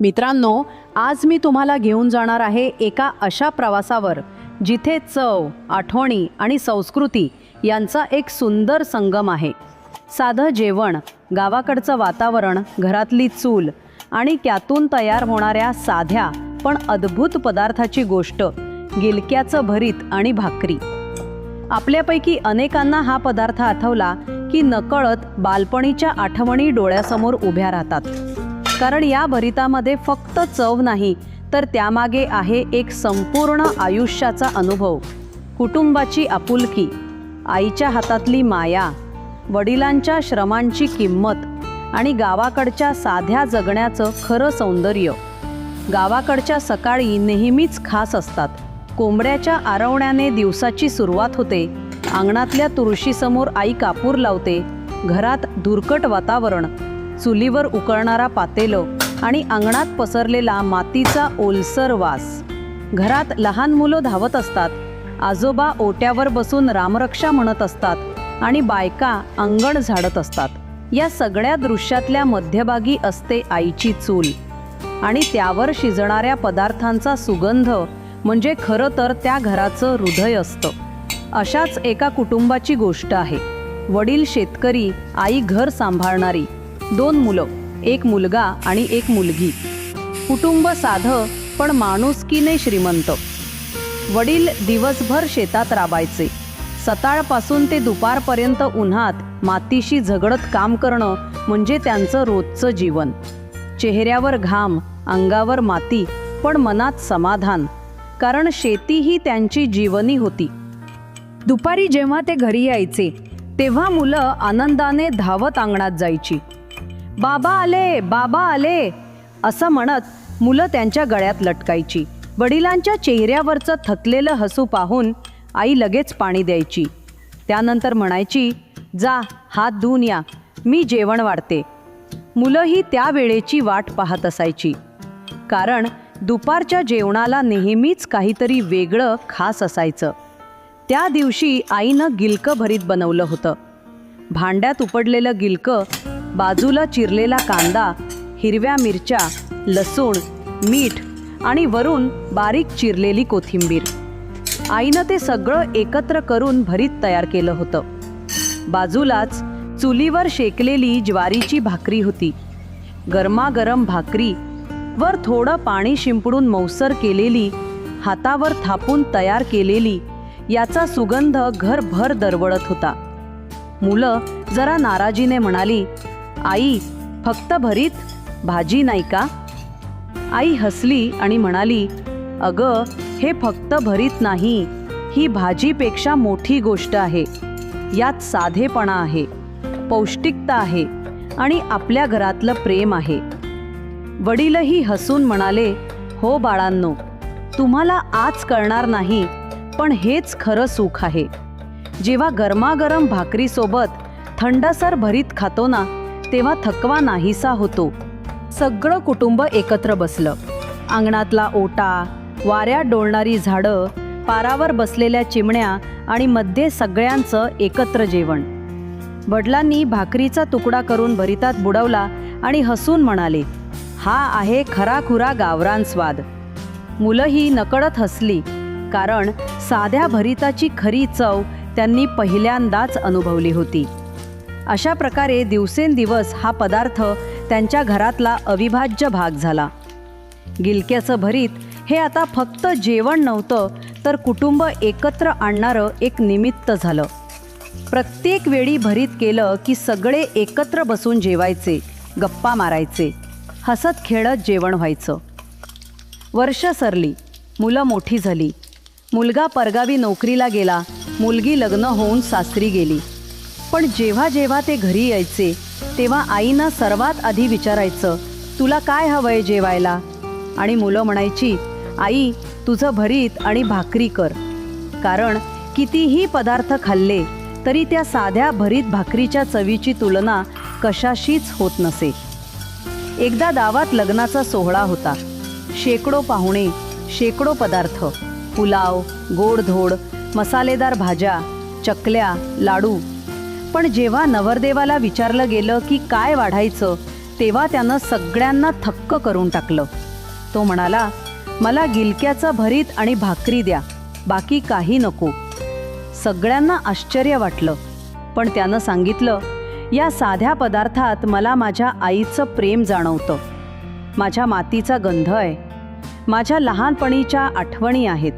मित्रांनो आज मी तुम्हाला घेऊन जाणार आहे एका अशा प्रवासावर जिथे चव आठवणी आणि संस्कृती यांचा एक सुंदर संगम आहे. साधं जेवण गावाकडचं वातावरण घरातली चूल आणि त्यातून तयार होणाऱ्या साध्या पण अद्भुत पदार्थाची गोष्ट गिलक्याचं भरीत आणि भाकरी. आपल्यापैकी अनेकांना हा पदार्थ आठवला की नकळत बालपणीच्या आठवणी डोळ्यासमोर उभ्या राहतात. कारण या भरितामध्ये फक्त चव नाही तर त्यामागे आहे एक संपूर्ण आयुष्याचा अनुभव. कुटुंबाची आपुलकी आईच्या हातातली माया वडिलांच्या श्रमांची किंमत आणि गावाकडच्या साध्या जगण्याचं खरं सौंदर्य. गावाकडच्या सकाळी नेहमीच खास असतात. कोंबड्याच्या आरवण्याने दिवसाची सुरुवात होते. अंगणातल्या तुळशीसमोर आई कापूर लावते. घरात धुरकट वातावरण चुलीवर उकळणारा पातेलं आणि अंगणात पसरलेला मातीचा ओलसर वास. घरात लहान मुलं धावत असतात. आजोबा ओट्यावर बसून रामरक्षा म्हणत असतात आणि बायका अंगण झाडत असतात. या सगळ्या दृश्यातल्या मध्यभागी असते आईची चूल. आणि त्यावर शिजणाऱ्या पदार्थांचा सुगंध म्हणजे खरं तर त्या घराचं हृदय असतं. अशाच एका कुटुंबाची गोष्ट आहे. वडील शेतकरी आई घर सांभाळणारी. दोन मुलं एक मुलगा आणि एक मुलगी. कुटुंब साधं पण माणुसकीने श्रीमंत. वडील दिवसभर शेतात राबायचे. सकाळपासून ते दुपारपर्यंत उन्हात मातीशी झगडत काम करणं म्हणजे त्यांचं रोजचं जीवन. चेहऱ्यावर घाम अंगावर माती पण मनात समाधान. कारण शेती ही त्यांची जीवनी होती. दुपारी जेव्हा ते घरी यायचे तेव्हा मुलं आनंदाने धावत अंगणात जायची. बाबा आले बाबा आले असं म्हणत मुलं त्यांच्या गळ्यात लटकायची. वडिलांच्या चेहऱ्यावरचं थकलेलं हसू पाहून आई लगेच पाणी द्यायची. त्यानंतर म्हणायची जा हात धुवून या मी जेवण वाढते. मुलंही त्या वेळेची वाट पाहत असायची. कारण दुपारच्या जेवणाला नेहमीच काहीतरी वेगळं खास असायचं. त्या दिवशी आईनं गिलकं भरीत बनवलं होतं. भांड्यात उपडलेलं गिलकं बाजूला चिरलेला कांदा हिरव्या मिरच्या लसूण मीठ आणि वरून बारीक चिरलेली कोथिंबीर. आईनं ते सगळं एकत्र करून भरीत तयार केलं होतं. बाजूलाच चुलीवर शेकलेली ज्वारीची भाकरी होती. गरमागरम भाकरी वर थोडं पाणी शिंपडून मौसर केलेली हातावर थापून तयार केलेली याचा सुगंध घरभर दरवळत होता. मुलं जरा नाराजीने म्हणाली आई फक्त भरीत भाजी नाही का? आई हसली आणि म्हणाली अगं हे फक्त भरीत नाही ही भाजीपेक्षा मोठी गोष्ट आहे. यात साधेपणा आहे पौष्टिकता आहे आणि आपल्या घरातलं प्रेम आहे. वडीलही हसून म्हणाले हो बाळांनो तुम्हाला आज कळणार नाही पण हेच खरं सुख आहे. जेव्हा गरमागरम भाकरीसोबत थंडसर भरीत खातो ना तेव्हा थकवा नाहीसा होतो. सगळं कुटुंब एकत्र बसलं. अंगणातला ओटा वाऱ्यात डोलणारी झाडं पारावर बसलेल्या चिमण्या आणि मध्ये सगळ्यांचं एकत्र जेवण. वडिलांनी भाकरीचा तुकडा करून भरितात बुडवला आणि हसून म्हणाले हा आहे खराखुरा गावरान स्वाद. मुलंही नकळत हसली कारण साध्या भरिताची खरी चव त्यांनी पहिल्यांदाच अनुभवली होती. अशा प्रकारे दिवसेंदिवस हा पदार्थ त्यांच्या घरातला अविभाज्य भाग झाला. गिलक्याचं भरीत हे आता फक्त जेवण नव्हतं तर कुटुंब एकत्र आणणारं एक निमित्त झालं. प्रत्येक वेळी भरीत केलं की सगळे एकत्र बसून जेवायचे गप्पा मारायचे हसत खेळत जेवण व्हायचं. वर्ष सरली मुलं मोठी झाली. मुलगा परगावी नोकरीला गेला मुलगी लग्न होऊन सासरी गेली. पण जेव्हा जेव्हा ते घरी यायचे तेव्हा आईनं सर्वात आधी विचारायचं तुला काय हवंय जेवायला? आणि मुलं म्हणायची आई तुझं भरीत आणि भाकरी कर. कारण कितीही पदार्थ खाल्ले तरी त्या साध्या भरीत भाकरीच्या चवीची तुलना कशाशीच होत नसे. एकदा गावात लग्नाचा सोहळा होता. शेकडो पाहुणे शेकडो पदार्थ पुलाव गोडधोड मसालेदार भाज्या चकल्या लाडू पण जेव्हा नवरदेवाला विचारलं गेलं की काय वाढायचं तेव्हा त्यानं सगळ्यांना थक्क करून टाकलं. तो म्हणाला मला गिलक्याचं भरीत आणि भाकरी द्या बाकी काही नको. सगळ्यांना आश्चर्य वाटलं पण त्यानं सांगितलं या साध्या पदार्थात मला माझ्या आईचं प्रेम जाणवतं. माझ्या मातीचा गंध आहे. माझ्या लहानपणीच्या आठवणी आहेत.